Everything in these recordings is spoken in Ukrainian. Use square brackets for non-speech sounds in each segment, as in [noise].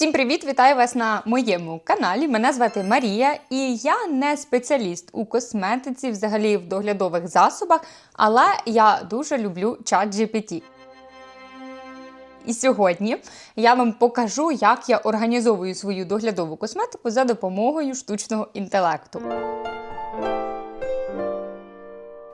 Всім привіт! Вітаю вас на моєму каналі. Мене звати Марія, і я не спеціаліст у косметиці, взагалі в доглядових засобах, але я дуже люблю чат GPT. І сьогодні я вам покажу, як я організовую свою доглядову косметику за допомогою штучного інтелекту.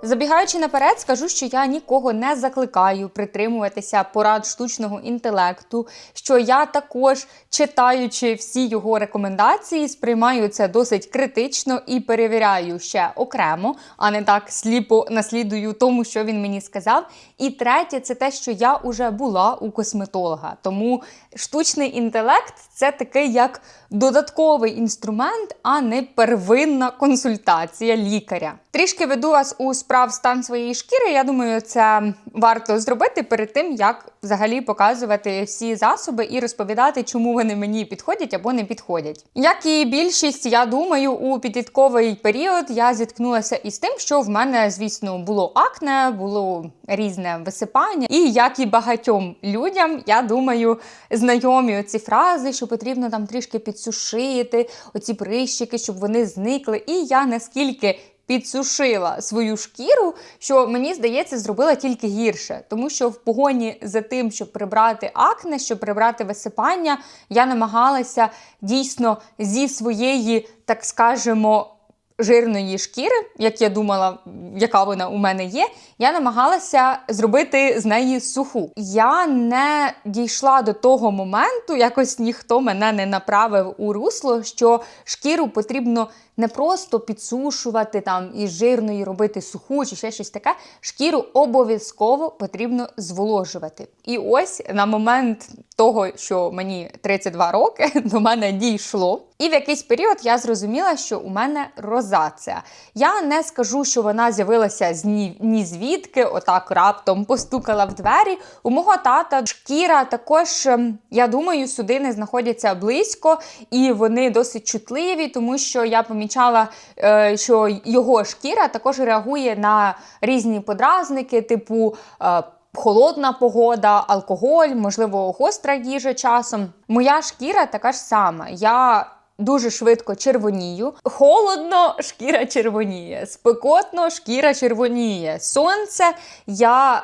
Забігаючи наперед, скажу, що я нікого не закликаю притримуватися порад штучного інтелекту, що я також, читаючи всі його рекомендації, сприймаю це досить критично і перевіряю ще окремо, а не так сліпо наслідую тому, що він мені сказав. І третє, це те, що я вже була у косметолога. Тому штучний інтелект це такий як додатковий інструмент, а не первинна консультація лікаря. Трішки веду вас у справ стан своєї шкіри. Я думаю, це варто зробити перед тим, як взагалі показувати всі засоби і розповідати, чому вони мені підходять або не підходять. Як і більшість, я думаю, у підлітковий період я зіткнулася із тим, що в мене, звісно, було акне, було різне висипання. І як і багатьом людям, я думаю, знайомі ці фрази, що потрібно там трішки підсушити, оці прищики, щоб вони зникли. І я наскільки підсушила свою шкіру, що мені здається, зробила тільки гірше, тому що в погоні за тим, щоб прибрати акне, щоб прибрати висипання, я намагалася дійсно зі своєї, так скажемо, жирної шкіри, як я думала, яка вона у мене є, я намагалася зробити з неї суху. Я не дійшла до того моменту, якось ніхто мене не направив у русло, що шкіру потрібно не просто підсушувати там із жирної робити суху чи ще щось таке. Шкіру обов'язково потрібно зволожувати. І ось на момент того, що мені 32 роки, [laughs] до мене дійшло. І в якийсь період я зрозуміла, що у мене розація. Я не скажу, що вона з'явилася з ні, ні звідки, отак раптом постукала в двері. У мого тата шкіра також, ем, я думаю, судини знаходяться близько, і вони досить чутливі, тому що я помічала, е, що його шкіра також реагує на різні подразники, типу. Е, холодна погода, алкоголь, можливо, гостра їжа часом. Моя шкіра така ж сама. Я Дуже швидко червонію. Холодно, шкіра червоніє. Спекотно, шкіра червоніє. Сонце я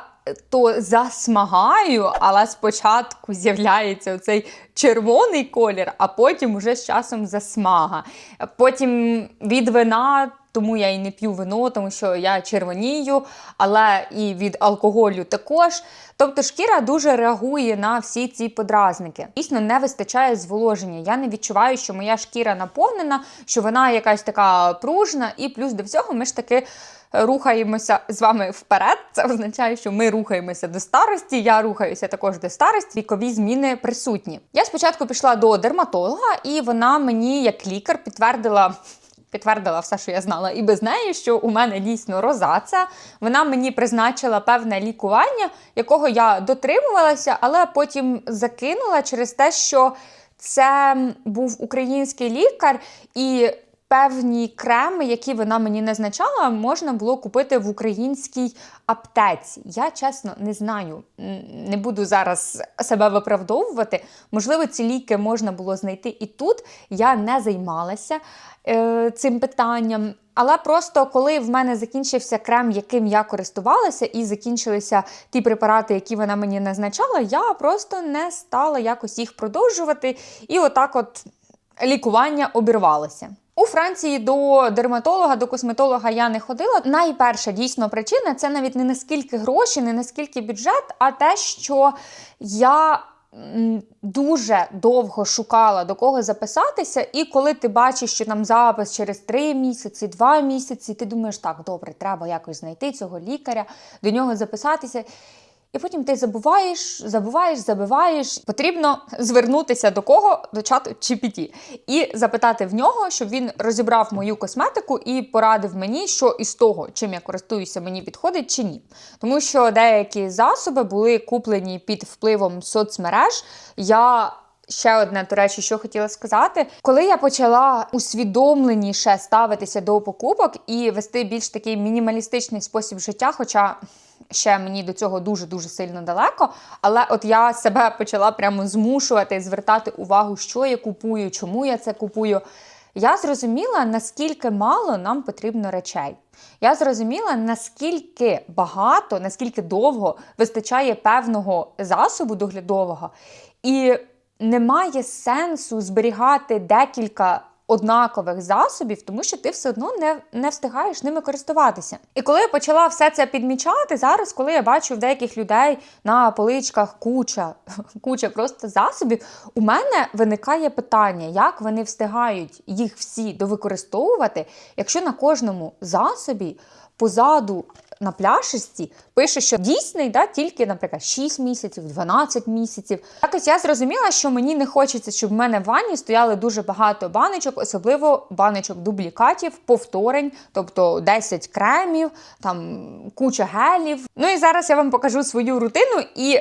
то засмагаю, але спочатку з'являється цей червоний колір, а потім уже з часом засмага. Потім від вина. Тому я і не п'ю вино, тому що я червонію, але і від алкоголю також. Тобто шкіра дуже реагує на всі ці подразники. Дійсно, не вистачає зволоження. Я не відчуваю, що моя шкіра наповнена, що вона якась така пружна, і плюс до всього ми ж таки рухаємося з вами вперед. Це означає, що ми рухаємося до старості. Я рухаюся також до старості. Вікові зміни присутні. Я спочатку пішла до дерматолога, і вона мені, як лікар, підтвердила. Підтвердила все, що я знала, і без неї, що у мене дійсно розація. Вона мені призначила певне лікування, якого я дотримувалася, але потім закинула через те, що це був український лікар, і певні креми, які вона мені назначала, можна було купити в українській аптеці. Я чесно не знаю, не буду зараз себе виправдовувати. Можливо, ці ліки можна було знайти і тут. Я не займалася е, цим питанням. Але просто коли в мене закінчився крем, яким я користувалася, і закінчилися ті препарати, які вона мені назначала, я просто не стала якось їх продовжувати. І отак от лікування обірвалося. У Франції до дерматолога, до косметолога я не ходила. Найперша дійсно причина це навіть не наскільки гроші, не наскільки бюджет, а те, що я. Дуже довго шукала до кого записатися, і коли ти бачиш, що там запис через три місяці, два місяці, ти думаєш, так, добре, треба якось знайти цього лікаря, до нього записатися. І потім ти забуваєш, забуваєш, забиваєш. Потрібно звернутися до кого? До чату GPT і запитати в нього, щоб він розібрав мою косметику і порадив мені, що із того, чим я користуюся, мені підходить чи ні. Тому що деякі засоби були куплені під впливом соцмереж. Я Ще одне, до речі, що хотіла сказати, коли я почала усвідомленіше ставитися до покупок і вести більш такий мінімалістичний спосіб життя, хоча ще мені до цього дуже-дуже сильно далеко. Але от я себе почала прямо змушувати звертати увагу, що я купую, чому я це купую. Я зрозуміла, наскільки мало нам потрібно речей. Я зрозуміла, наскільки багато, наскільки довго вистачає певного засобу доглядового, і немає сенсу зберігати декілька однакових засобів, тому що ти все одно не, не встигаєш ними користуватися. І коли я почала все це підмічати, зараз, коли я бачу в деяких людей на поличках куча, [laughs] куча просто засобів, у мене виникає питання, як вони встигають їх всі довикористовувати, якщо на кожному засобі позаду на пляшечці пише, що дійсний да, тільки, наприклад, 6 місяців, 12 місяців. Якось я зрозуміла, що мені не хочеться, щоб в мене в ванні стояли дуже багато баночок, особливо баночок дублікатів, повторень, тобто 10 кремів, там куча гелів. Ну і зараз я вам покажу свою рутину і.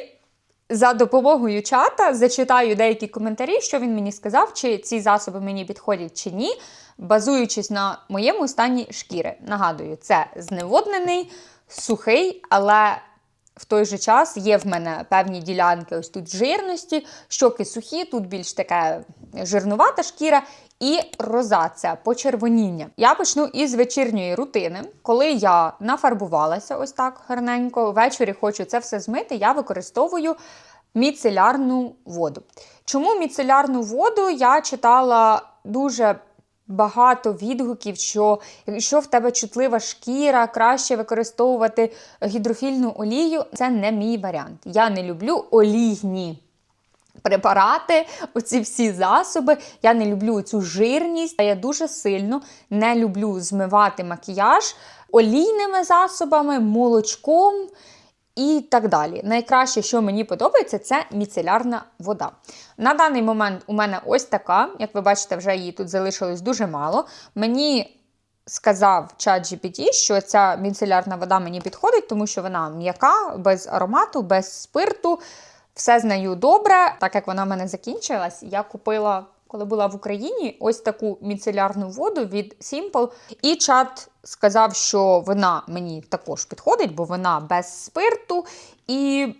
За допомогою чата зачитаю деякі коментарі, що він мені сказав, чи ці засоби мені підходять чи ні, базуючись на моєму стані шкіри. Нагадую, це зневоднений, сухий, але в той же час є в мене певні ділянки ось тут жирності, щоки сухі, тут більш така жирнувата шкіра. І розація, почервоніння. Я почну із вечірньої рутини. Коли я нафарбувалася ось так гарненько, ввечері хочу це все змити, я використовую міцелярну воду. Чому міцелярну воду я читала дуже багато відгуків, що якщо в тебе чутлива шкіра, краще використовувати гідрофільну олію. Це не мій варіант. Я не люблю олійні. Препарати, оці всі засоби. Я не люблю цю жирність. а Я дуже сильно не люблю змивати макіяж олійними засобами, молочком і так далі. Найкраще, що мені подобається, це міцелярна вода. На даний момент у мене ось така, як ви бачите, вже її тут залишилось дуже мало. Мені сказав чат GPT, що ця міцелярна вода мені підходить, тому що вона м'яка, без аромату, без спирту. Все з нею добре. Так як вона в мене закінчилась, я купила, коли була в Україні, ось таку міцелярну воду від Simple. І чат сказав, що вона мені також підходить, бо вона без спирту і.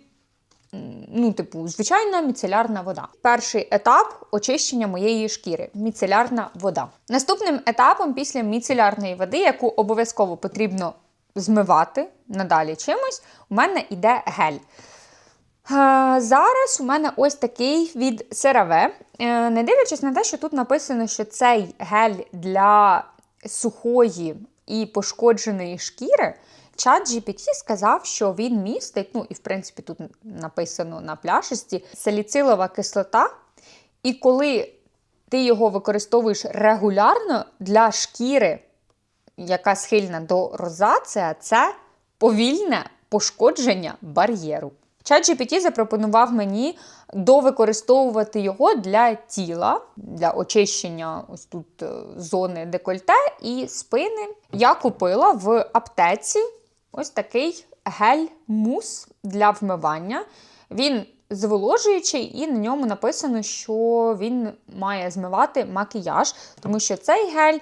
Ну, типу, звичайна міцелярна вода. Перший етап очищення моєї шкіри міцелярна вода. Наступним етапом після міцелярної води, яку обов'язково потрібно змивати надалі чимось, у мене йде гель. Зараз у мене ось такий від CeraVe. Е, не дивлячись на те, що тут написано, що цей гель для сухої і пошкодженої шкіри, чат GPT сказав, що він містить, ну і в принципі тут написано на пляшечці, саліцилова кислота. І коли ти його використовуєш регулярно для шкіри, яка схильна до розація, це повільне пошкодження бар'єру. ChatGPT запропонував мені довикористовувати його для тіла, для очищення ось тут е, зони декольте і спини. Я купила в аптеці ось такий гель-мус для вмивання. Він зволожуючий, і на ньому написано, що він має змивати макіяж, тому що цей гель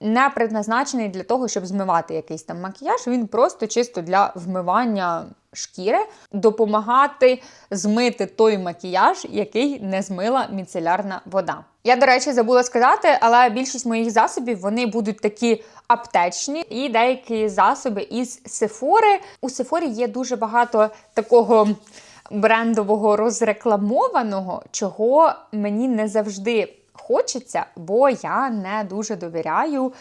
не предназначений для того, щоб змивати якийсь там макіяж, він просто чисто для вмивання шкіри, допомагати змити той макіяж, який не змила міцелярна вода. Я, до речі, забула сказати, але більшість моїх засобів вони будуть такі аптечні, і деякі засоби із Сефори. У Сефорі є дуже багато такого. Брендового розрекламованого, чого мені не завжди хочеться, бо я не дуже довіряю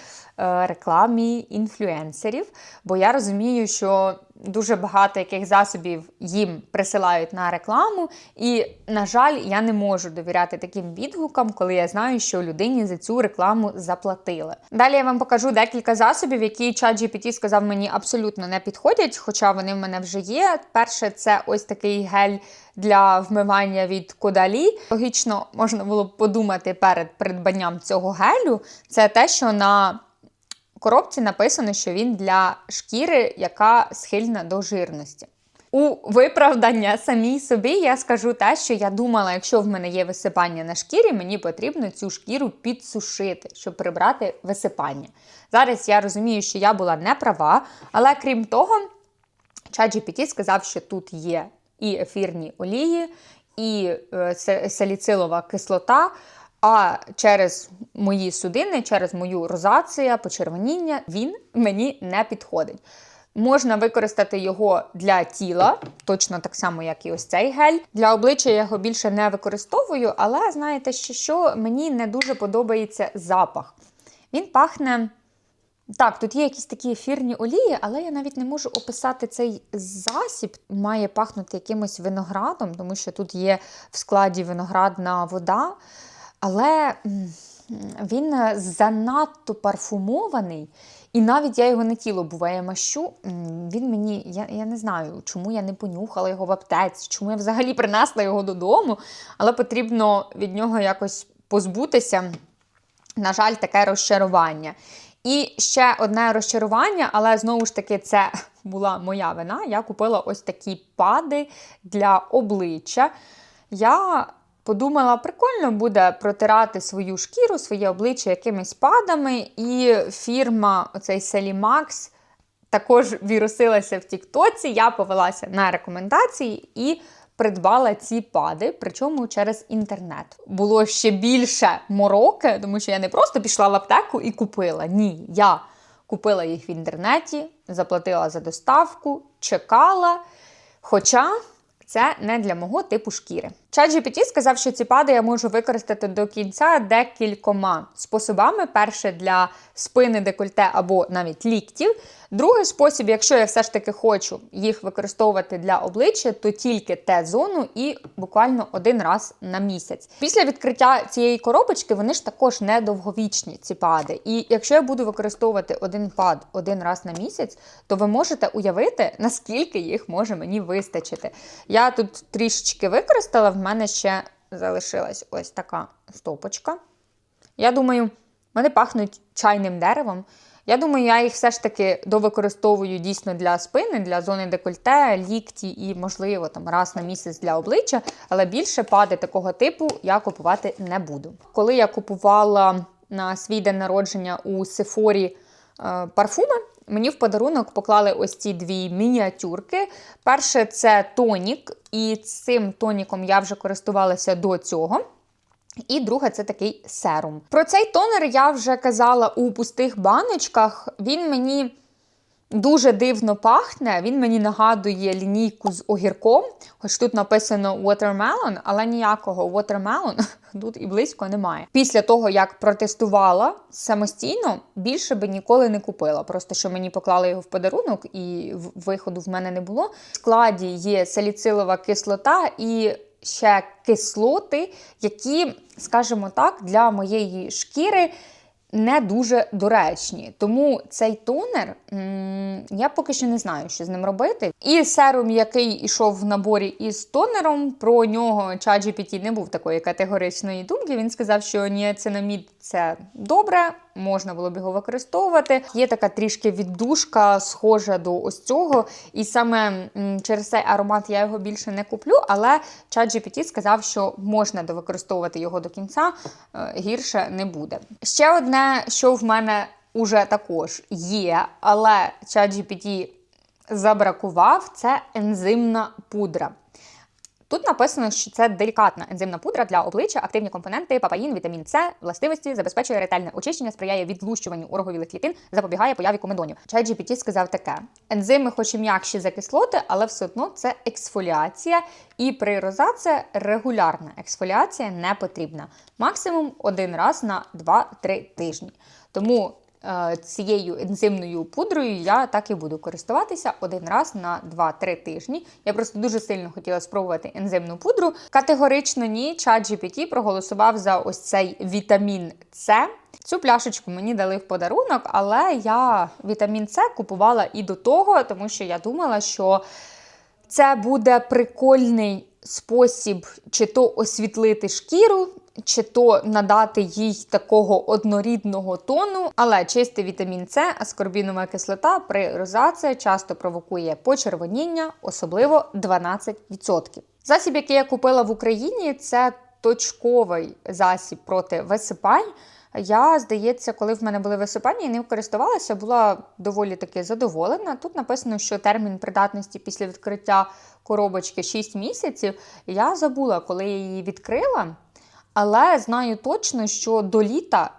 рекламі інфлюенсерів, бо я розумію, що дуже багато яких засобів їм присилають на рекламу. І, на жаль, я не можу довіряти таким відгукам, коли я знаю, що людині за цю рекламу заплатили. Далі я вам покажу декілька засобів, які ChatGPT сказав мені абсолютно не підходять, хоча вони в мене вже є. Перше, це ось такий гель. Для вмивання від кодалі. Логічно можна було б подумати перед придбанням цього гелю. Це те, що на коробці написано, що він для шкіри, яка схильна до жирності. У виправдання самій собі я скажу те, що я думала, якщо в мене є висипання на шкірі, мені потрібно цю шкіру підсушити, щоб прибрати висипання. Зараз я розумію, що я була не права, але крім того, ChatGPT сказав, що тут є і ефірні олії, і е, саліцилова кислота. А через мої судини, через мою розація, почервоніння, він мені не підходить. Можна використати його для тіла, точно так само, як і ось цей гель. Для обличчя я його більше не використовую, але знаєте, що, що мені не дуже подобається запах. Він пахне. Так, тут є якісь такі ефірні олії, але я навіть не можу описати цей засіб. Має пахнути якимось виноградом, тому що тут є в складі виноградна вода. Але він е, занадто парфумований, і навіть я його на тіло буває мащу. Він мені, я, я не знаю, чому я не понюхала його в аптеці, чому я взагалі принесла його додому, але потрібно від нього якось позбутися. На жаль, таке розчарування. І ще одне розчарування, але знову ж таки, це була моя вина. Я купила ось такі пади для обличчя. Я подумала, прикольно буде протирати свою шкіру, своє обличчя якимись падами. І фірма, оцей Selimax, також вірусилася в Тіктоці. Я повелася на рекомендації і придбала ці пади, причому через інтернет. Було ще більше мороки, тому що я не просто пішла в аптеку і купила. Ні, я купила їх в інтернеті, заплатила за доставку, чекала. Хоча це не для мого типу шкіри. ChatGPT сказав, що ці пади я можу використати до кінця декількома способами: перше для спини, декольте або навіть ліктів. Другий спосіб, якщо я все ж таки хочу їх використовувати для обличчя, то тільки Т-зону і буквально один раз на місяць. Після відкриття цієї коробочки вони ж також недовговічні, ці пади. І якщо я буду використовувати один пад один раз на місяць, то ви можете уявити, наскільки їх може мені вистачити. Я тут трішечки використала, в мене ще залишилась ось така стопочка. Я думаю, вони пахнуть чайним деревом. Я думаю, я їх все ж таки довикористовую дійсно для спини, для зони декольте, лікті і, можливо, там раз на місяць для обличчя, але більше пади такого типу я купувати не буду. Коли я купувала на свій день народження у Сефорі парфуми, мені в подарунок поклали ось ці дві мініатюрки. Перше це тонік, і цим тоніком я вже користувалася до цього. І друге це такий серум. Про цей тонер я вже казала у пустих баночках. Він мені дуже дивно пахне. Він мені нагадує лінійку з огірком, хоч тут написано watermelon, але ніякого watermelon [laughs] тут і близько немає. Після того, як протестувала самостійно, більше би ніколи не купила. Просто що мені поклали його в подарунок, і виходу в мене не було. В складі є саліцилова кислота і ще кислоти, які, скажімо так, для моєї шкіри не дуже доречні. Тому цей тонер я поки що не знаю, що з ним робити. І серум, який йшов в наборі із тонером, про нього ChatGPT не був такої категоричної думки. Він сказав, що ніацинамід – це добре, можна було б його використовувати. Є така трішки віддушка, схожа до ось цього. І саме через цей аромат я його більше не куплю, але ChatGPT сказав, що можна довикористовувати його до кінця, е, гірше не буде. Ще одне, що в мене уже також є, але ChatGPT забракував, це ензимна пудра. Тут написано, що це делікатна ензимна пудра для обличчя, активні компоненти, папаїн, вітамін С, властивості, забезпечує ретельне очищення, сприяє відлущуванню ороговілих клітин, запобігає появі комедонів. ChatGPT сказав таке: ензими, хоч і м'якші за кислоти, але все одно це ексфоліація, і при розація регулярна ексфоліація не потрібна. Максимум один раз на 2-3 тижні. Тому цією ензимною пудрою я так і буду користуватися один раз на 2-3 тижні. Я просто дуже сильно хотіла спробувати ензимну пудру. Категорично ні, ChatGPT проголосував за ось цей вітамін С. Цю пляшечку мені дали в подарунок, але я вітамін С купувала і до того, тому що я думала, що це буде прикольний спосіб чи то освітлити шкіру, чи то надати їй такого однорідного тону. Але чистий вітамін С, аскорбінова кислота при розації часто провокує почервоніння, особливо 12%. Засіб, який я купила в Україні, це точковий засіб проти висипань. Я, здається, коли в мене були висипання і ним користувалася, була доволі таки задоволена. Тут написано, що термін придатності після відкриття коробочки 6 місяців. Я забула, коли я її відкрила, але знаю точно, що до літа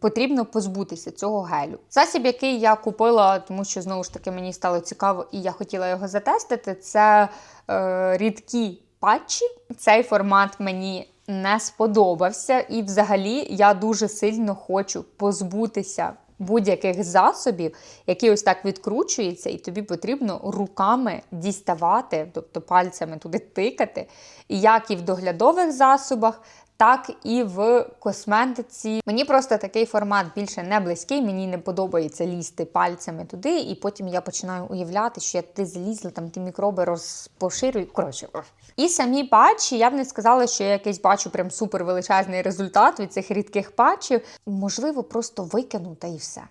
потрібно позбутися цього гелю. Засіб, який я купила, тому що знову ж таки мені стало цікаво, і я хотіла його затестити. Це е, рідкі патчі. Цей формат мені не сподобався, і взагалі я дуже сильно хочу позбутися. Будь-яких засобів, які ось так відкручуються, і тобі потрібно руками діставати, тобто пальцями туди тикати, як і в доглядових засобах, так і в косметиці. Мені просто такий формат більше не близький. Мені не подобається лізти пальцями туди, і потім я починаю уявляти, що я туди залізла, там ті мікроби розпоширюю. Коротше. І самі патчі, я б не сказала, що я якийсь бачу прям супер величезний результат від цих рідких патчів. Можливо, просто викину та і все.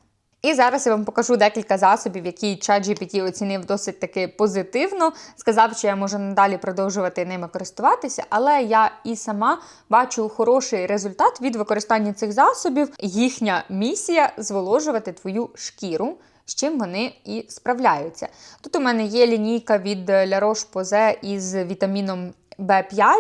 І зараз я вам покажу декілька засобів, які ChatGPT оцінив досить таки позитивно. Сказав, що я можу надалі продовжувати ними користуватися, але я і сама бачу хороший результат від використання цих засобів. Їхня місія зволожувати твою шкіру. З чим вони і справляються. Тут у мене є лінійка від La Roche-Posay із вітаміном B5,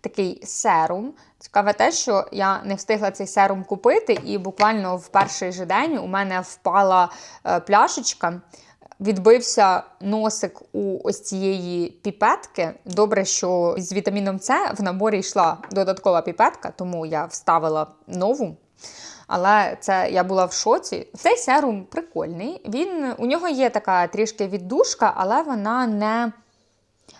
такий серум. Цікаве те, що я не встигла цей серум купити, і буквально в перший же день у мене впала е, пляшечка. Відбився носик у ось цієї піпетки. Добре, що з вітаміном С в наборі йшла додаткова піпетка, тому я вставила нову. Але це я була в шоці. Цей серум прикольний. Він у нього є така трішки віддушка, але вона не.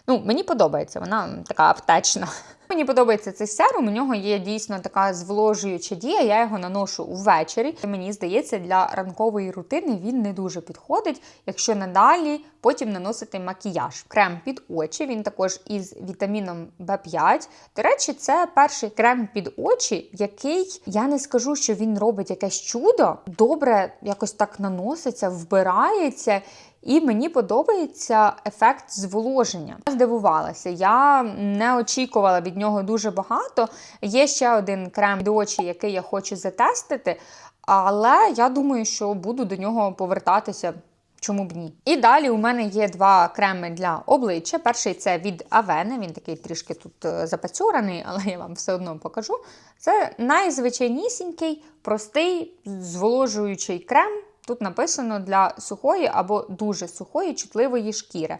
Ну, мені подобається, вона така аптечна. [laughs] Мені подобається цей серум, у нього є дійсно така зволожуюча дія, я його наношу ввечері. Мені здається, для ранкової рутини він не дуже підходить, якщо надалі потім наносити макіяж. Крем під очі, він також із вітаміном В5. До речі, це перший крем під очі, який я не скажу, що він робить якесь чудо. Добре, якось так наноситься, вбирається. І мені подобається ефект зволоження. Я здивувалася, я не очікувала від нього дуже багато. Є ще один крем від очі, який я хочу затестити, але я думаю, що буду до нього повертатися. Чому б ні? І далі у мене є два креми для обличчя. Перший це від Авени, він такий трішки тут е, запацьораний, [laughs] але я вам все одно покажу. Це найзвичайнісінький, простий, зволожуючий крем. Тут написано для сухої або дуже сухої, чутливої шкіри.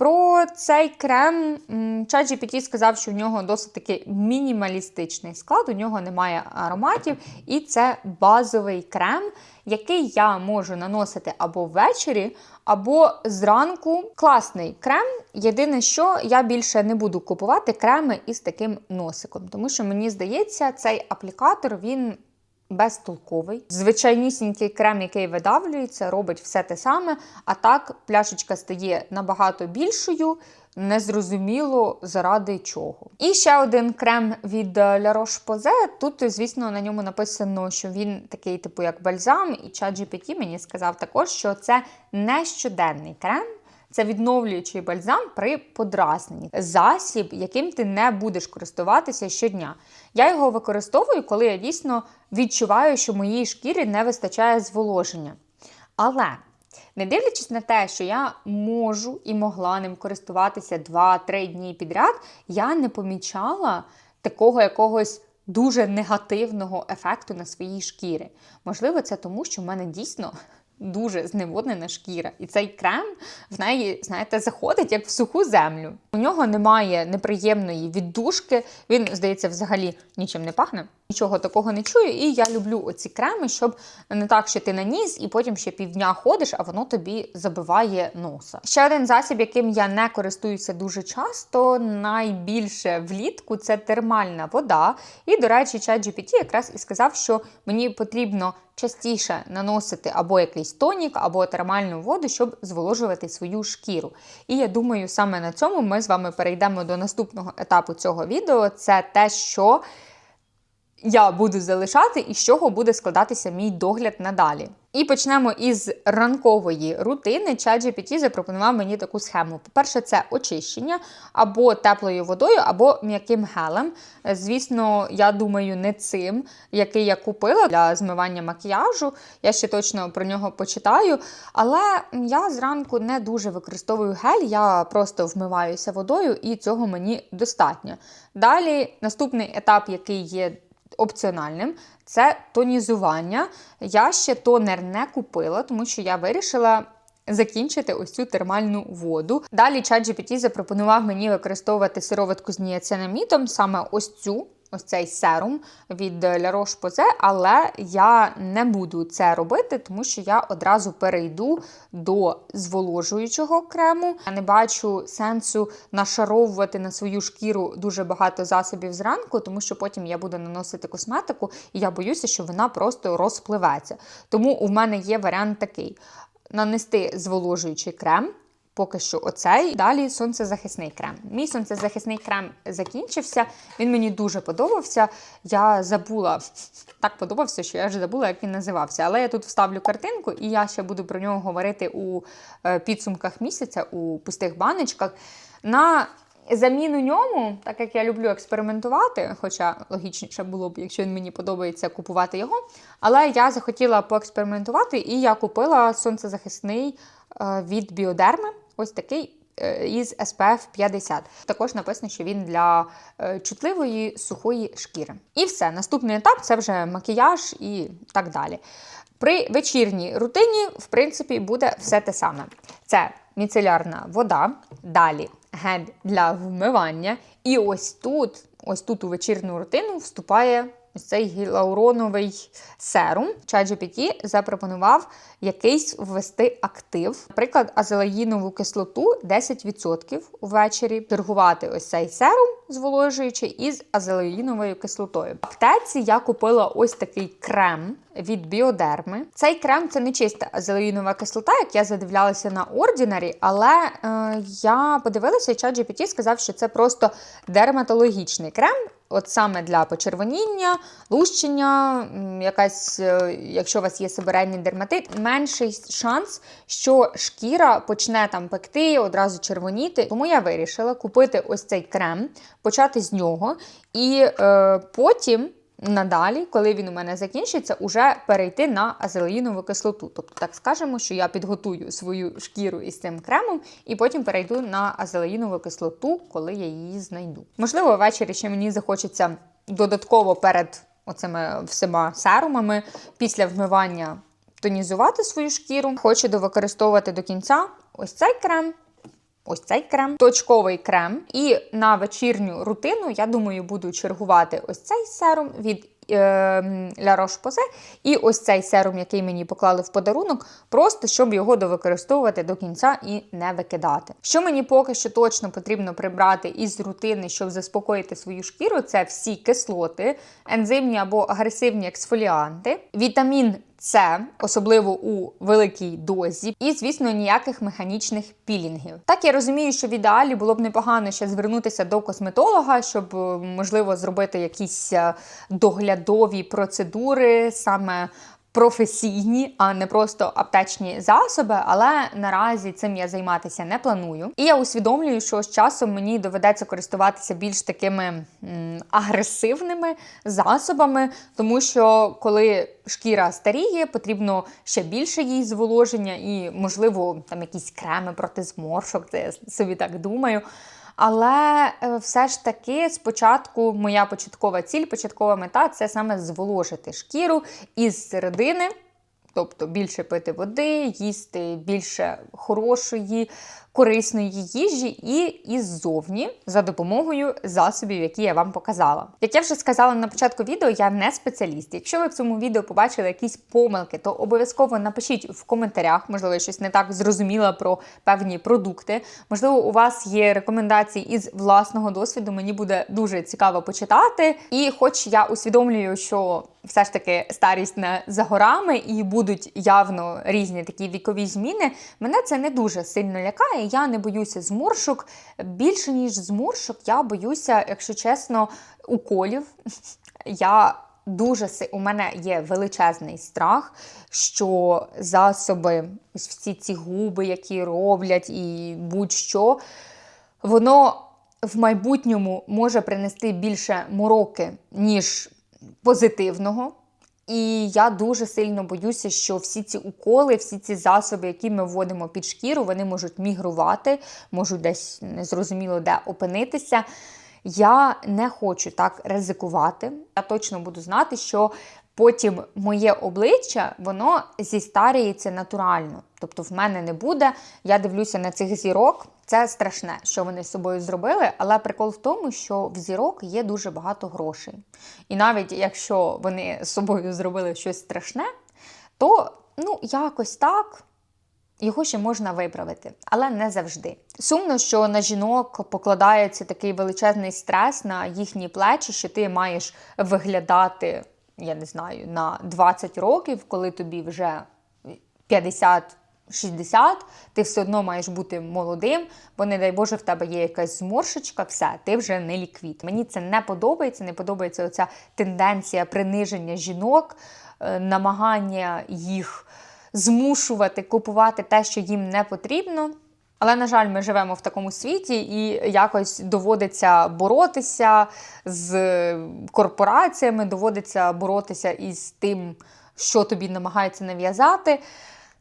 Про цей крем ChatGPT сказав, що у нього досить таки мінімалістичний склад, у нього немає ароматів, і це базовий крем, який я можу наносити або ввечері, або зранку. Класний крем. Єдине, що я більше не буду купувати креми із таким носиком, тому що мені здається, цей аплікатор він безтолковий. Звичайнісінький крем, який видавлюється, робить все те саме. А так пляшечка стає набагато більшою. Незрозуміло заради чого. І ще один крем від La Roche-Posay. Тут, звісно, на ньому написано, що він такий, типу, як бальзам, і ChatGPT мені сказав також, що це не щоденний крем. Це відновлюючий бальзам при подразненні. Засіб, яким ти не будеш користуватися щодня. Я його використовую, коли я дійсно відчуваю, що моїй шкірі не вистачає зволоження. Але, не дивлячись на те, що я можу і могла ним користуватися 2-3 дні підряд, я не помічала такого якогось. Дуже негативного ефекту на своїй шкірі. Можливо, це тому, що в мене дійсно дуже зневоднена шкіра. І цей крем в неї, знаєте, заходить як в суху землю. У нього немає неприємної віддушки. Він, здається, взагалі нічим не пахне. Нічого такого не чую, і я люблю оці креми, щоб не так, що ти наніс, і потім ще півдня ходиш, а воно тобі забиває носа. Ще один засіб, яким я не користуюся дуже часто, найбільше влітку це термальна вода. І, до речі, ChatGPT якраз і сказав, що мені потрібно частіше наносити або якийсь тонік, або термальну воду, щоб зволожувати свою шкіру. І я думаю, саме на цьому ми з вами перейдемо до наступного етапу цього відео. Це те, що я буду залишати і з чого буде складатися мій догляд надалі. І почнемо із ранкової рутини. ChatGPT запропонував мені таку схему. По-перше, це очищення або теплою водою, або м'яким гелем. Звісно, я думаю, не цим, який я купила для змивання макіяжу. Я ще точно про нього почитаю. Але я зранку не дуже використовую гель, я просто вмиваюся водою, і цього мені достатньо. Далі наступний етап, який є опціональним, це тонізування. Я ще тонер не купила, тому що я вирішила. Закінчити ось цю термальну воду. Далі ChatGPT запропонував мені використовувати сироватку з ніацинамідом, саме ось цю, ось цей серум від La Roche-Posay, але я не буду це робити, тому що я одразу перейду до зволожуючого крему. Я не бачу сенсу нашаровувати на свою шкіру дуже багато засобів зранку, тому що потім я буду наносити косметику, і я боюся, що вона просто розпливеться. Тому у мене є варіант такий: нанести зволожуючий крем. Поки що оцей. Далі сонцезахисний крем. Мій сонцезахисний крем закінчився. Він мені дуже подобався. Я забула, так подобався, що я вже забула, як він називався. Але я тут вставлю картинку, і я ще буду про нього говорити у е, підсумках місяця, у пустих баночках. На заміну ньому, так як я люблю експериментувати, хоча логічніше було б, якщо він мені подобається купувати його. Але я захотіла поекспериментувати, і я купила сонцезахисний від біодерми. Ось такий е, із SPF 50. Також написано, що він для е, чутливої сухої шкіри. І все. Наступний етап це вже макіяж і так далі. При вечірній рутині, в принципі, буде все те саме. Це міцелярна вода, далі гель для вмивання. І ось тут, ось тут у вечірню рутину вступає ось цей гіалуроновий серум. ChatGPT запропонував якийсь ввести актив, наприклад, азелаїнову кислоту 10% ввечері, чергувати ось цей серум зволожуючий із азелаїновою кислотою. В аптеці я купила ось такий крем від біодерми. Цей крем це не чиста азелаїнова кислота, як я задивлялася на Ordinary, але е, я подивилася, і ChatGPT сказав, що це просто дерматологічний крем. От саме для почервоніння, лущення, якась, е, якщо у вас є сибирельний дерматит, менший шанс, що шкіра почне там пекти, одразу червоніти. Тому я вирішила купити ось цей крем, почати з нього, і е, потім. Надалі, коли він у мене закінчиться, уже перейти на азелаїнову кислоту. Тобто, так скажемо, що я підготую свою шкіру із цим кремом, і потім перейду на азелаїнову кислоту, коли я її знайду. Можливо, ввечері ще мені захочеться додатково перед оцими всіма серумами після вмивання тонізувати свою шкіру. Хочу довикористовувати до кінця ось цей крем. Ось цей крем, точковий крем. І на вечірню рутину, я думаю, буду чергувати ось цей серум від е, La Roche-Posay і ось цей серум, який мені поклали в подарунок, просто щоб його довикористовувати до кінця і не викидати. Що мені поки що точно потрібно прибрати із рутини, щоб заспокоїти свою шкіру, це всі кислоти, ензимні або агресивні ексфоліанти, вітамін це особливо у великій дозі, і, звісно, ніяких механічних пілінгів. Так я розумію, що в ідеалі було б непогано ще звернутися до косметолога, щоб е, можливо зробити якісь е, доглядові процедури саме. Професійні, а не просто аптечні засоби, але наразі цим я займатися не планую. І я усвідомлюю, що з часом мені доведеться користуватися більш такими м, агресивними засобами, тому що коли шкіра старіє, потрібно ще більше їй зволоження і, можливо, там якісь креми проти зморшок, це я собі так думаю. Але е, все ж таки, спочатку, моя початкова ціль, початкова мета це саме зволожити шкіру із середини, тобто більше пити води, їсти більше хорошої, корисної їжі і іззовні за допомогою засобів, які я вам показала. Як я вже сказала на початку відео, я не спеціаліст. Якщо ви в цьому відео побачили якісь помилки, то обов'язково напишіть в коментарях, можливо, щось не так зрозуміла про певні продукти. Можливо, у вас є рекомендації із власного досвіду. Мені буде дуже цікаво почитати. І, хоч я усвідомлюю, що все ж таки старість не за горами і будуть явно різні такі вікові зміни, мене це не дуже сильно лякає. Я не боюся зморшок. Більше ніж зморшок, я боюся, якщо чесно, уколів. Я дуже у мене є величезний страх, що засоби, ось всі ці губи, які роблять, і будь-що, воно в майбутньому може принести більше мороки, ніж позитивного. І я дуже сильно боюся, що всі ці уколи, всі ці засоби, які ми вводимо під шкіру, вони можуть мігрувати, можуть десь незрозуміло де опинитися. Я не хочу так ризикувати. Я точно буду знати, що потім моє обличчя воно зістарюється натурально. Тобто в мене не буде. Я дивлюся на цих зірок. Це страшне, що вони з собою зробили, але прикол в тому, що в зірок є дуже багато грошей. І навіть якщо вони з собою зробили щось страшне, то ну якось так. Його ще можна виправити, але не завжди. Сумно, що на жінок покладається такий величезний стрес на їхні плечі, що ти маєш виглядати, я не знаю, на 20 років, коли тобі вже 50. 60, ти все одно маєш бути молодим, бо, не дай Боже, в тебе є якась зморшечка, все, ти вже не ліквіт. Мені це не подобається, не подобається оця тенденція приниження жінок, е, намагання їх змушувати купувати те, що їм не потрібно. Але, на жаль, ми живемо в такому світі, і якось доводиться боротися з корпораціями, доводиться боротися із тим, що тобі намагаються нав'язати.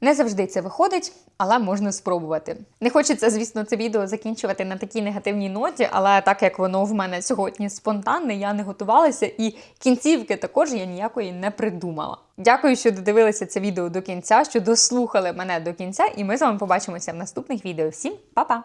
Не завжди це виходить, але можна спробувати. Не хочеться, звісно, це відео закінчувати на такій негативній ноті, але так як воно в мене сьогодні спонтанне, я не готувалася, і кінцівки також я ніякої не придумала. Дякую, що додивилися це відео до кінця, що дослухали мене до кінця, і ми з вами побачимося в наступних відео. Всім па-па!